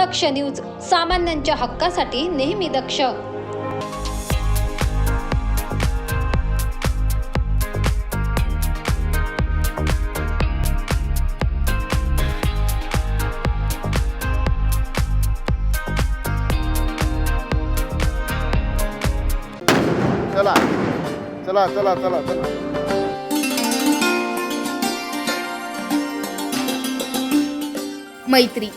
दक्ष news सामान्यांच्या हक्कासाठी नेहमी दक्ष. चला. चला चला चला चला. मैत्री.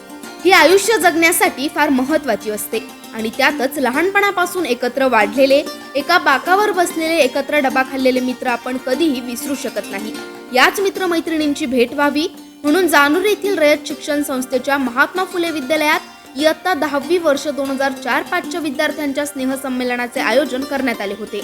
ही आयुष्य जगण्यासाठी फार महत्वाची असते. आणि त्यातच लहानपणापासून एकत्र वाढलेले एका बाकावर बसलेले एकत्र डबा खाल्लेले मित्र आपण कधीही विसरू शकत नाही. याच मित्रमैत्रिणींची भेट व्हावी म्हणून जानूर येथील रयत शिक्षण संस्थेच्या महात्मा फुले विद्यालयात इयत्ता दहावी वर्ष दोन हजार चार पाचच्या विद्यार्थ्यांच्या स्नेहसंमेलनाचे आयोजन करण्यात आले होते.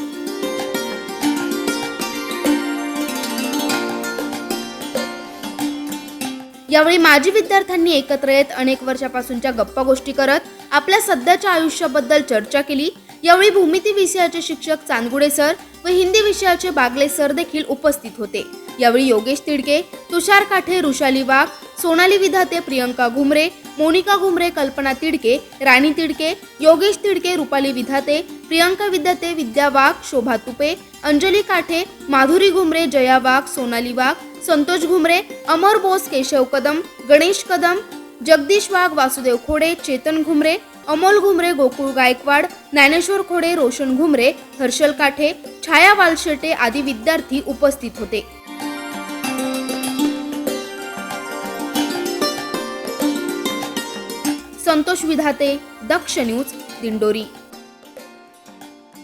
यावेळी माजी विद्यार्थ्यांनी एकत्र येत अनेक वर्षापासूनच्या गप्पा गोष्टी करत आपल्या सध्याच्या आयुष्याबद्दल चर्चा केली. यावेळी भूमिती विषयाचे शिक्षक चांदगुडे सर व हिंदी विषयाचे बागले सर देखील उपस्थित होते. यावेळी योगेश तिडके तुषार काठे ऋषाली वाघ सोनाली विधाते प्रियंका घुमरे मोनिका घुमरे कल्पना तिडके राणी तिडके योगेश तिडके रुपाली विधाते प्रियंका विद्याते विद्या वाघ शोभा तुपे अंजली काठे माधुरी घुमरे जया वाघ सोनाली वाघ संतोष घुमरे अमर बोस केशव कदम गणेश कदम जगदीश वाघ वासुदेव खोडे चेतन घुमरे अमोल घुमरे गोकुळ गायकवाड ज्ञानेश्वर खोडे रोशन घुमरे हर्षल काठे छाया वालशेटे आदी विद्यार्थी उपस्थित होते. संतोष विधाते दक्ष न्यूज दिंडोरी.